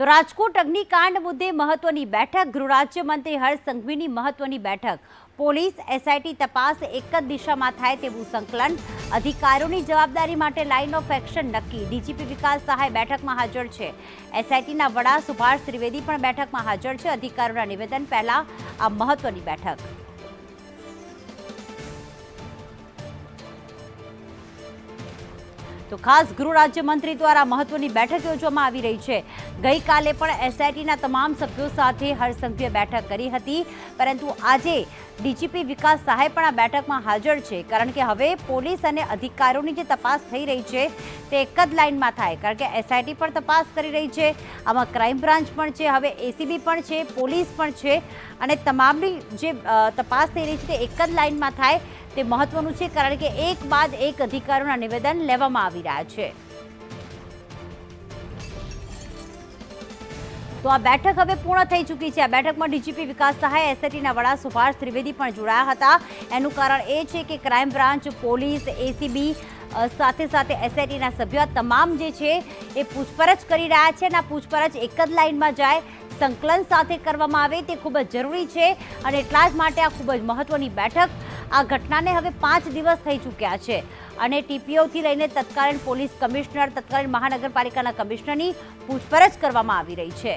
તો રાજકોટ અગ્નિકાંડ મુદ્દે મહત્વની બેઠક. ગૃહ રાજ્યમંત્રી હર્ષ સંઘવીની મહત્વની બેઠક. પોલીસ, એસઆઈટી તપાસ એક જ દિશામાં થાય તેવું સંકલન. અધિકારીઓની જવાબદારી માટે લાઇન ઓફ એક્શન નક્કી. ડીજીપી વિકાસ સહાય બેઠકમાં હાજર છે. એસઆઈટીના વડા સુભાષ ત્રિવેદી પણ બેઠકમાં હાજર છે. અધિકારીઓના નિવેદન પહેલા આ મહત્વની બેઠક. તો ખાસ ગૃહ રાજ્યમંત્રી દ્વારા મહત્વની બેઠક યોજવામાં આવી રહી છે. ગઈકાલે પણ એસઆઈટીના તમામ સભ્યો સાથે હરસંઘીય બેઠક કરી હતી. પરંતુ આજે ડીજીપી વિકાસ સહાય પણ આ બેઠકમાં હાજર છે. કારણ કે હવે પોલીસ અને અધિકારીઓની જે તપાસ થઈ રહી છે, તે એક જ લાઇનમાં થાય. કારણ કે એસઆઈટી પણ તપાસ કરી રહી છે. આમાં ક્રાઇમ બ્રાન્ચ પણ છે, હવે એસીબી પણ છે, પોલીસ પણ છે. અને તમામની જે તપાસ થઈ રહી છે, તે એક જ લાઇનમાં થાય. તે મહત્વનું છે કારણ કે એક બાદ એક અધિકારીઓના નિવેદન લેવામાં આવી રહ્યા છે. તો આ બેઠક હવે પૂર્ણ થઈ ચૂકી છે. આ બેઠકમાં ડીજીપી વિકાસ સહાય એસઆઈટીના વડા સુભાષ ત્રિવેદી પણ જોડાયા હતા. એનું કારણ એ છે કે ક્રાઇમ બ્રાન્ચ, પોલીસ, એસીબી સાથે સાથે એસઆઈટીના સભ્યો તમામ જે છે એ પૂછપરછ કરી રહ્યા છે અને આ પૂછપરછ એક જ લાઇનમાં જાય, સંકલન સાથે કરવામાં આવે તે ખૂબ જ જરૂરી છે અને એટલા જ માટે આ ખૂબ જ મહત્વની બેઠક આ ઘટનાને હવે પાંચ દિવસ થઈ ચૂક્યા છે અને ટીપીઓથી લઈને તત્કાલીન પોલીસ કમિશનર, તત્કાલીન મહાનગરપાલિકાના કમિશનરની પૂછપરછ કરવામાં આવી રહી છે.